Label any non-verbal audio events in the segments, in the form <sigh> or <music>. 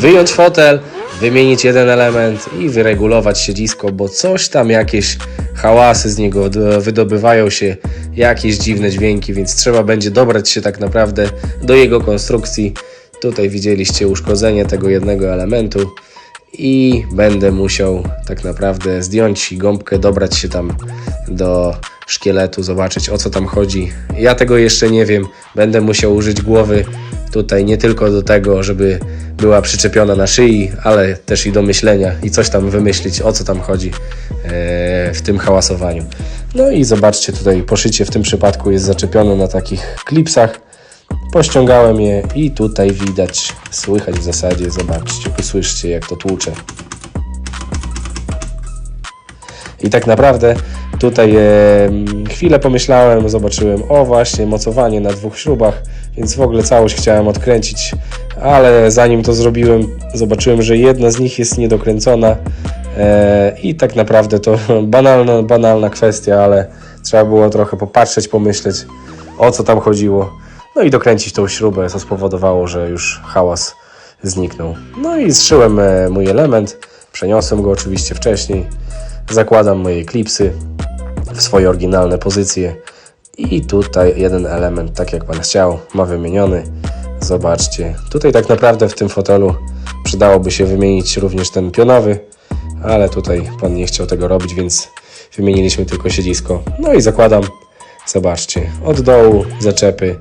wyjąć fotel, wymienić jeden element i wyregulować siedzisko, bo coś tam jakieś hałasy z niego wydobywają się, jakieś dziwne dźwięki, więc trzeba będzie dobrać się tak naprawdę do jego konstrukcji. Tutaj widzieliście uszkodzenie tego jednego elementu i będę musiał tak naprawdę zdjąć gąbkę, dobrać się tam do szkieletu, zobaczyć o co tam chodzi. Ja tego jeszcze nie wiem, będę musiał użyć głowy tutaj nie tylko do tego, żeby była przyczepiona na szyi, ale też i do myślenia i coś tam wymyślić, o co tam chodzi e, w tym hałasowaniu. No i zobaczcie tutaj, poszycie w tym przypadku jest zaczepione na takich klipsach. Pościągałem je i tutaj widać, słychać w zasadzie, zobaczcie, usłyszcie jak to tłucze. I tak naprawdę tutaj e, chwilę pomyślałem, zobaczyłem, o właśnie, mocowanie na dwóch śrubach, więc w ogóle całość chciałem odkręcić, ale zanim to zrobiłem, zobaczyłem, że jedna z nich jest niedokręcona e, i tak naprawdę to <laughs> banalna, banalna kwestia, ale trzeba było trochę popatrzeć, pomyśleć, o co tam chodziło. No i dokręcić tą śrubę, co spowodowało, że już hałas zniknął. No i zszyłem e, mój element, przeniosłem go oczywiście wcześniej, zakładam moje klipsy w swoje oryginalne pozycje i tutaj jeden element, tak jak Pan chciał, ma wymieniony. Zobaczcie, tutaj tak naprawdę w tym fotelu przydałoby się wymienić również ten pionowy, ale tutaj Pan nie chciał tego robić, więc wymieniliśmy tylko siedzisko. No i zakładam, zobaczcie, od dołu zaczepy,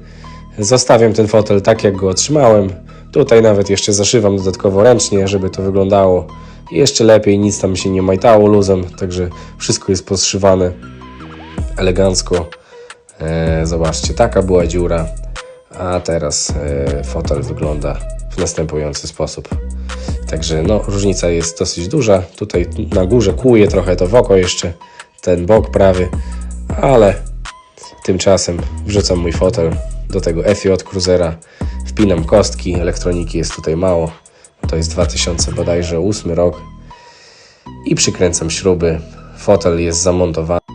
Zostawiam ten fotel tak, jak go otrzymałem. Tutaj nawet jeszcze zaszywam dodatkowo ręcznie, żeby to wyglądało jeszcze lepiej. Nic tam się nie majtało luzem, także wszystko jest poszywane elegancko. E, zobaczcie, taka była dziura, a teraz e, fotel wygląda w następujący sposób. Także no, różnica jest dosyć duża. Tutaj na górze kłuje trochę to w oko jeszcze, ten bok prawy, ale Tymczasem wrzucam mój fotel do tego FJ Cruisera, wpinam kostki, elektroniki jest tutaj mało, to jest 2000 bodajże 8 rok i przykręcam śruby. Fotel jest zamontowany.